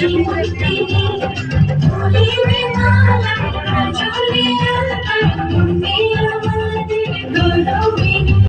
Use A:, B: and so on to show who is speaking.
A: শিবন্তিনী ফুলিবে মালা কাজলে